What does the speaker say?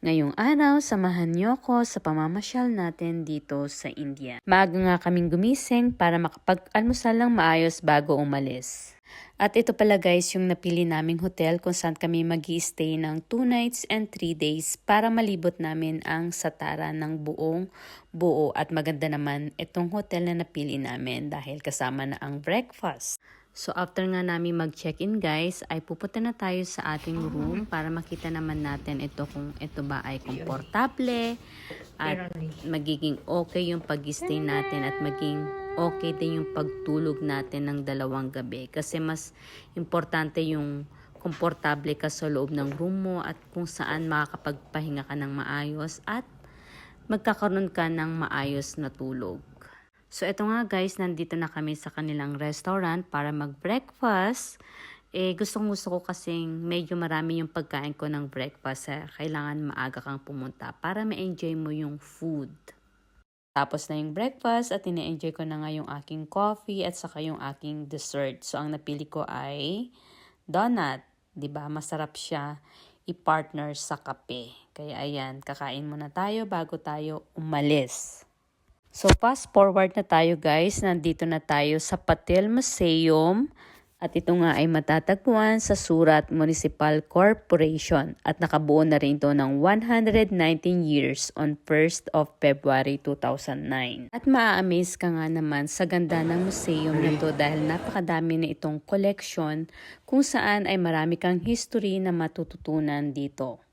Ngayong araw, samahan niyo ko sa pamamasyal natin dito sa India. Maaga nga kaming gumising para makapag-almusal lang maayos bago umalis. At ito pala guys yung napili naming hotel kung saan kami mag stay ng 2 nights and 3 days para malibot namin ang satara ng buong buo at maganda naman itong hotel na napili namin dahil kasama na ang breakfast. So after nga namin mag-check-in guys, ay pupunta na tayo sa ating room para makita naman natin ito kung ito ba ay komportable at magiging okay yung pag-stay natin at maging okay din yung pagtulog natin ng dalawang gabi. Kasi mas importante yung komportable ka sa loob ng room mo at kung saan makakapagpahinga ka ng maayos at magkakaroon ka ng maayos na tulog. So, ito nga guys, nandito na kami sa kanilang restaurant para mag-breakfast. Eh, gustong gusto ko kasing medyo marami yung pagkain ko ng breakfast. Eh. Kailangan maaga kang pumunta para ma-enjoy mo yung food. Tapos na yung breakfast at ine-enjoy ko na nga yung aking coffee at saka yung aking dessert. So, ang napili ko ay donut. ba Masarap siya i-partner sa kape. Kaya ayan, kakain muna tayo bago tayo umalis. So, fast forward na tayo guys. Nandito na tayo sa Patel Museum. At ito nga ay matatagpuan sa Surat Municipal Corporation at nakabuo na rin ito ng 119 years on 1st of February 2009. At maa-amaze ka nga naman sa ganda ng museum na to dahil napakadami na itong collection kung saan ay marami kang history na matututunan dito.